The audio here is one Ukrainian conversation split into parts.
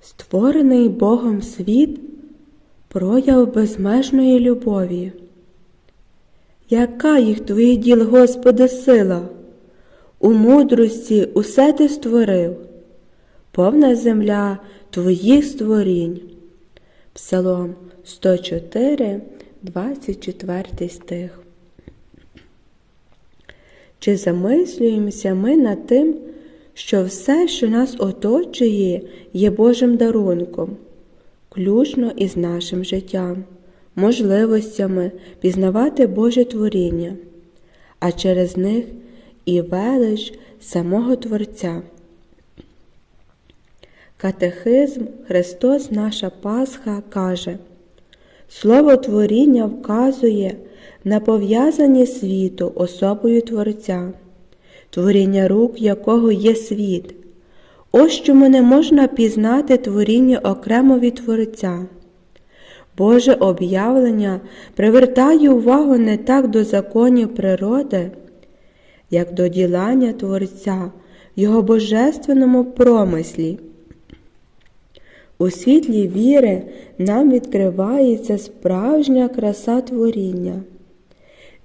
Створений Богом світ прояв безмежної любові. Яка їх твоїх діл, Господи, сила? У мудрості усе ти створив, повна земля твоїх створінь. Псалом 104, 24 стих. Чи замислюємося ми над тим, що все, що нас оточує, є Божим дарунком, ключно із нашим життям, можливостями пізнавати Боже творіння, а через них і велич самого Творця. Катехизм Христос наша Пасха каже, Слово творіння вказує на пов'язані світу особою Творця, творіння рук якого є світ. Ось чому не можна пізнати творіння окремо від Творця. Боже об'явлення привертає увагу не так до законів природи, як до ділання Творця в Його божественному промислі. У світлі віри нам відкривається справжня краса творіння,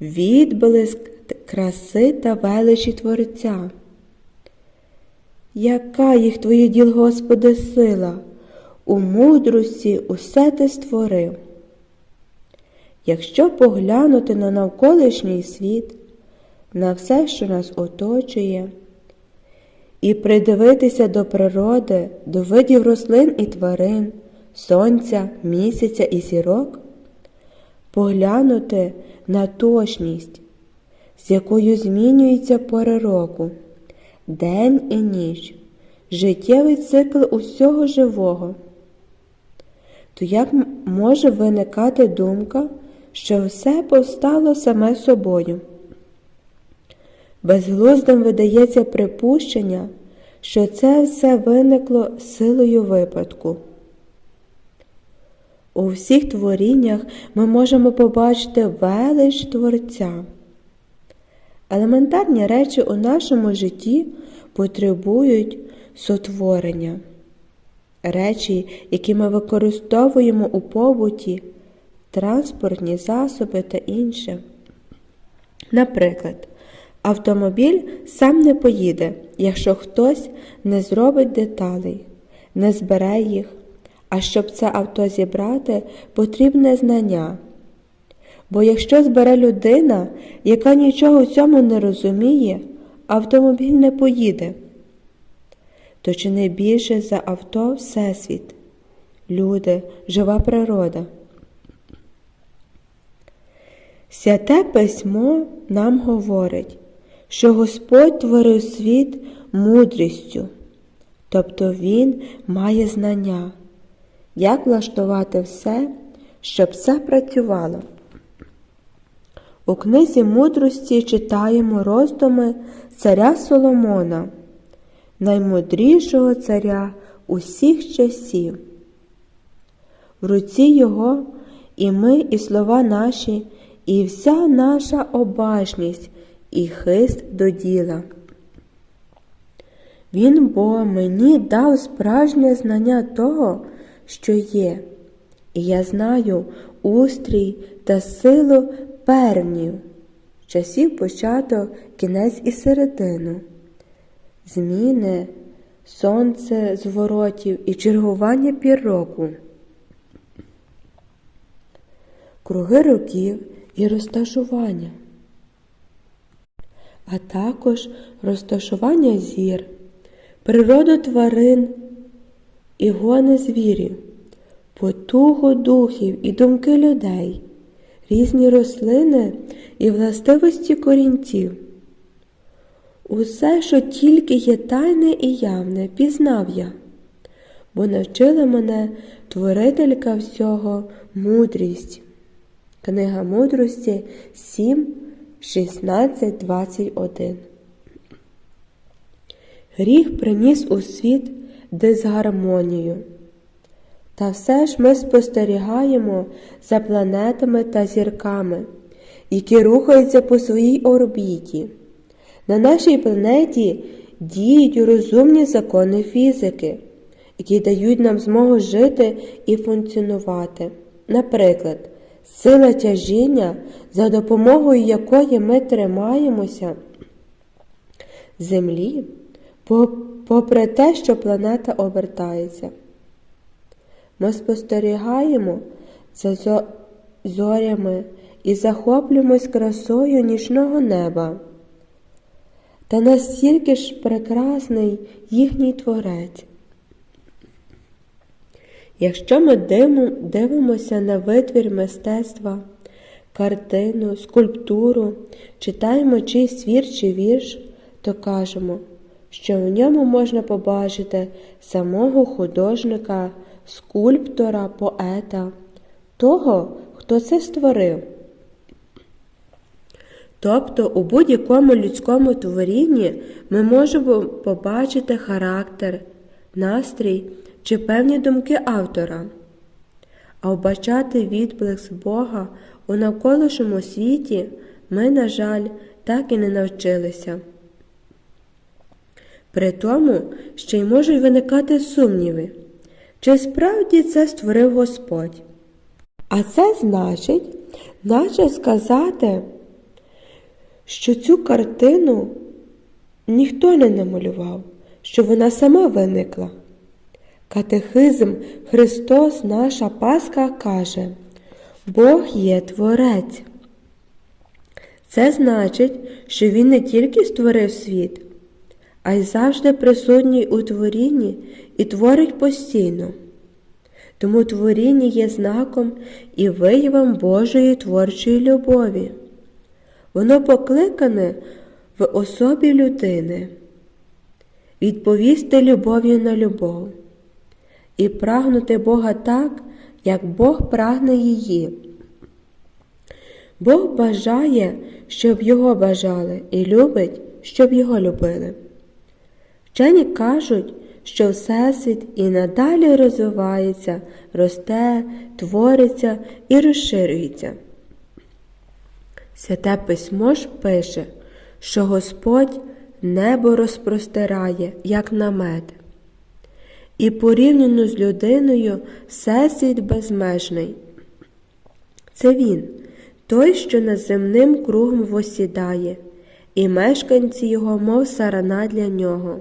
відблиск краси та величі Творця. Яка їх твоє діл, Господи, сила, у мудрості усе ти створив. Якщо поглянути на навколишній світ, на все, що нас оточує, і придивитися до природи, до видів рослин і тварин, сонця, місяця і зірок, поглянути на точність, з якою змінюється пори року, день і ніч, життєвий цикл усього живого, то як може виникати думка, що все повстало саме собою? Безглуздим видається припущення, що це все виникло силою випадку. У всіх творіннях ми можемо побачити велич Творця. Елементарні речі у нашому житті потребують сотворення. Речі, які ми використовуємо у побуті, транспортні засоби та інше. Наприклад, Автомобіль сам не поїде, якщо хтось не зробить деталей, не збере їх, а щоб це авто зібрати, потрібне знання. Бо якщо збере людина, яка нічого в цьому не розуміє, автомобіль не поїде. То чи не більше за авто Всесвіт, люди, жива природа? Святе письмо нам говорить що Господь творив світ мудрістю, тобто Він має знання, як влаштувати все, щоб все працювало. У книзі мудрості читаємо роздуми царя Соломона, наймудрішого царя усіх часів. В руці його і ми, і слова наші, і вся наша обажність і хист до діла. Він бо мені дав справжнє знання того, що є, і я знаю устрій та силу пернів, часів початок, кінець і середину, зміни, сонце зворотів і чергування пір року, круги років і розташування. А також розташування зір, природу тварин і гони звірів, потугу духів і думки людей, різні рослини і властивості корінців. Усе, що тільки є тайне і явне, пізнав я, бо навчила мене творителька всього мудрість. Книга мудрості 7, 16.21 Гріх приніс у світ дисгармонію. Та все ж ми спостерігаємо за планетами та зірками, які рухаються по своїй орбіті. На нашій планеті діють розумні закони фізики, які дають нам змогу жити і функціонувати. Наприклад, сила тяжіння, за допомогою якої ми тримаємося Землі, попри те, що планета обертається. Ми спостерігаємо за зо- зорями і захоплюємось красою нічного неба. Та настільки ж прекрасний їхній творець. Якщо ми дивимося на витвір мистецтва, картину, скульптуру, читаємо чийсь твір чи вірш, то кажемо, що в ньому можна побачити самого художника, скульптора, поета, того, хто це створив. Тобто у будь-якому людському творінні ми можемо побачити характер, настрій чи певні думки автора, а вбачати відблиск Бога у навколишньому світі ми, на жаль, так і не навчилися. При тому ще й можуть виникати сумніви, чи справді це створив Господь. А це значить, наче сказати, що цю картину ніхто не намалював, що вона сама виникла. Катехизм Христос, наша Пасха, каже, Бог є Творець. Це значить, що Він не тільки створив світ, а й завжди присутній у творінні і творить постійно. Тому творіння є знаком і виявом Божої творчої любові. Воно покликане в особі людини відповісти любов'ю на любов і прагнути Бога так, як Бог прагне її. Бог бажає, щоб його бажали, і любить, щоб його любили. Вчені кажуть, що Всесвіт і надалі розвивається, росте, твориться і розширюється. Святе письмо ж пише, що Господь небо розпростирає, як намет, і порівняно з людиною всесвіт безмежний. Це він, той, що над земним кругом восідає, і мешканці його, мов сарана для нього.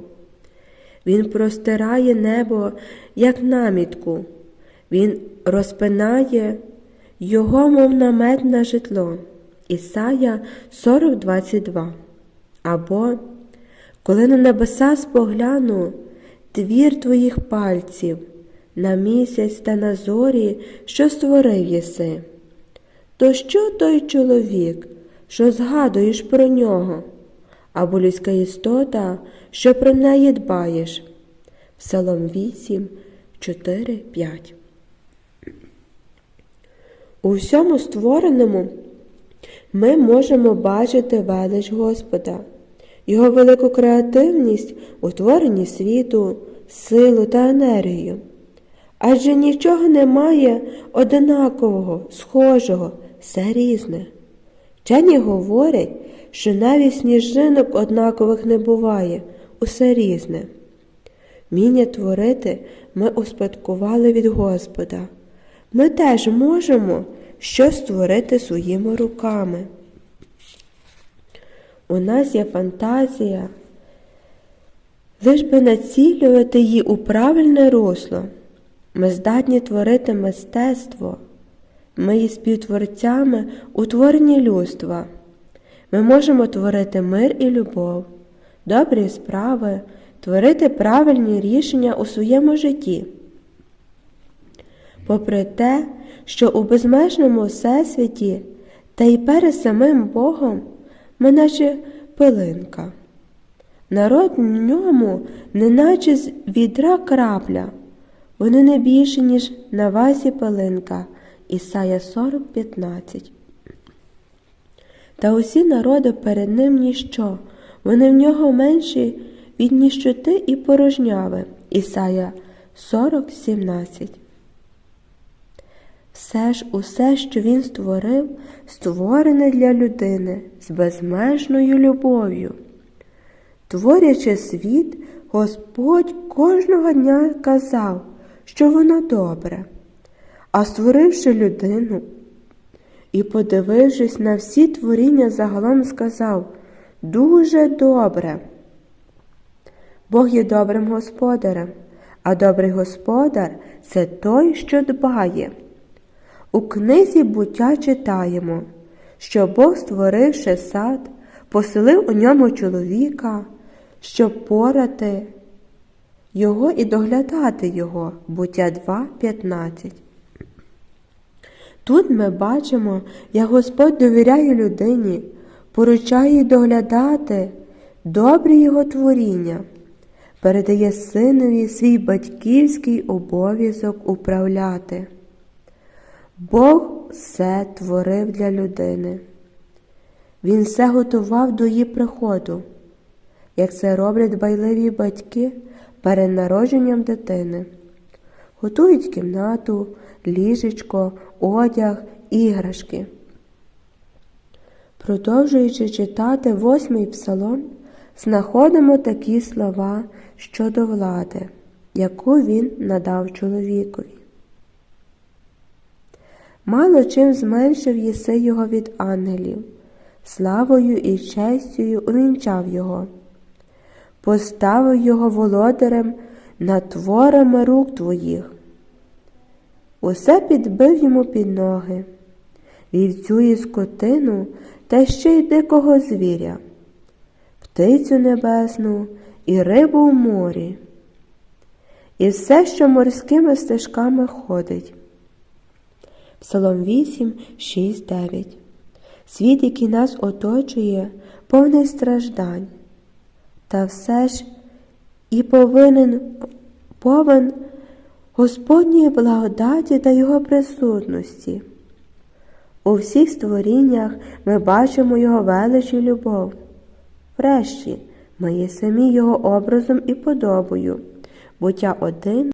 Він простирає небо, як намітку, він розпинає його, мов намет на житло. Ісая 40.22 Або коли на небеса спогляну твір твоїх пальців, на місяць та на зорі, що створив єси, то що той чоловік, що згадуєш про нього, або людська істота, що про неї дбаєш? Псалом 8, 4, 5 У всьому створеному ми можемо бачити велич Господа, Його велику креативність у творенні світу, силу та енергію. Адже нічого немає одинакового, схожого, все різне. Вчені говорять, що навіть сніжинок однакових не буває, усе різне. Вміння творити ми успадкували від Господа. Ми теж можемо щось створити своїми руками. У нас є фантазія, лиш би націлювати її у правильне русло. Ми здатні творити мистецтво, ми є співтворцями у людства. Ми можемо творити мир і любов, добрі справи, творити правильні рішення у своєму житті. Попри те, що у безмежному всесвіті та й перед самим Богом ми наче пилинка. Народ в ньому, неначе з відра крапля, вони не більше, ніж на вазі пилинка. Ісая 40.15 Та усі народи перед ним ніщо, вони в нього менші від ніщоти і порожняви. Ісая 40.17 все ж усе, що він створив, створене для людини з безмежною любов'ю. Творячи світ, Господь кожного дня казав, що воно добре, а створивши людину і, подивившись на всі творіння, загалом сказав дуже добре. Бог є добрим господарем, а добрий господар це той, що дбає. У книзі буття читаємо, що Бог, створивши сад, поселив у ньому чоловіка, щоб порати його і доглядати його. Буття 2.15. Тут ми бачимо, як Господь довіряє людині, поручає їй доглядати добрі його творіння, передає синові свій батьківський обов'язок управляти. Бог все творив для людини. Він все готував до її приходу, як це роблять дбайливі батьки перед народженням дитини. Готують кімнату, ліжечко, одяг, іграшки. Продовжуючи читати восьмий псалом, знаходимо такі слова щодо влади, яку він надав чоловікові. Мало чим зменшив єси його від ангелів, славою і честю увінчав його, поставив його володарем над творами рук твоїх. Усе підбив йому під ноги, вівцю і скотину та ще й дикого звіря, птицю небесну і рибу в морі, і все, що морськими стежками ходить. Псалом 8, 6, 9 Світ, який нас оточує, повний страждань, та все ж і повинен повен Господньої благодаті та Його присутності. У всіх створіннях ми бачимо Його велич і любов. Врешті, ми є самі Його образом і подобою, буття один.